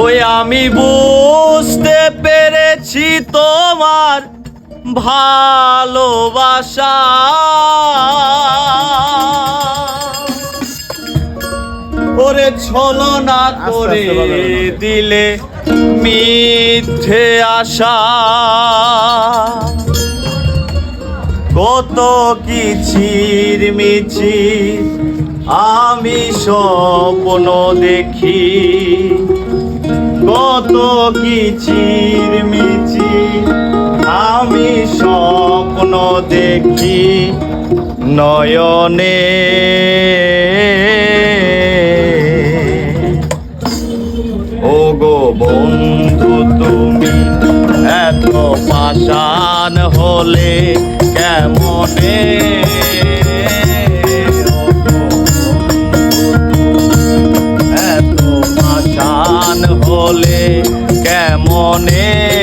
ওই আমি বুঝতে পেরেছি তোমার ভালোবাসা। ওরে ছলনা করে দিলে মিথ্যে আশা। কত কিচির মিচির আমি স্বপ্ন দেখি। কত কিচির আমি স্বপ্ন দেখি নয়নে। ও গো বন্ধু তুমি এত পাষাণ হলে কেমনে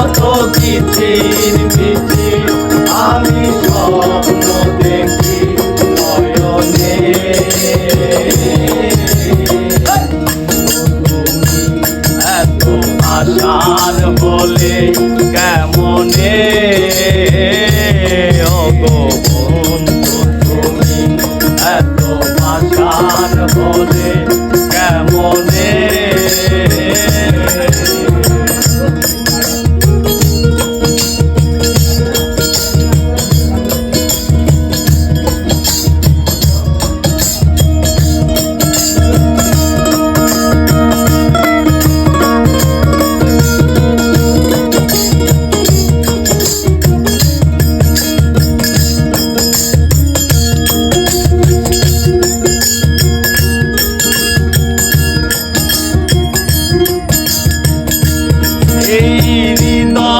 কত কিচির মিচির আমি স্বপ্ন দেখি নয়নে। এত আশার হলে কেমনে? তুমি এত আশার হলে কেমনে? ജീവിതാ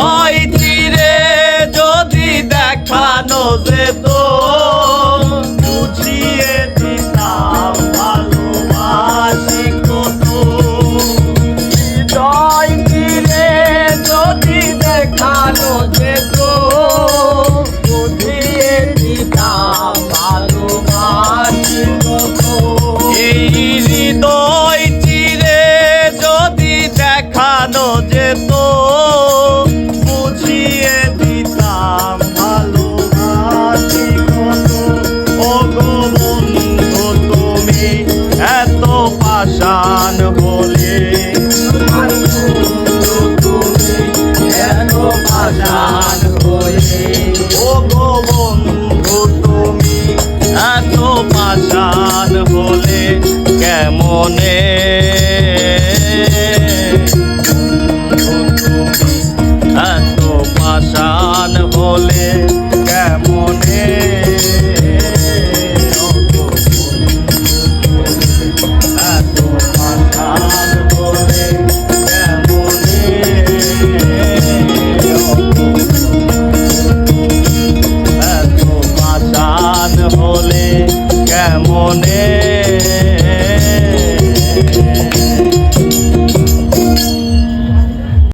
হলে কেমনে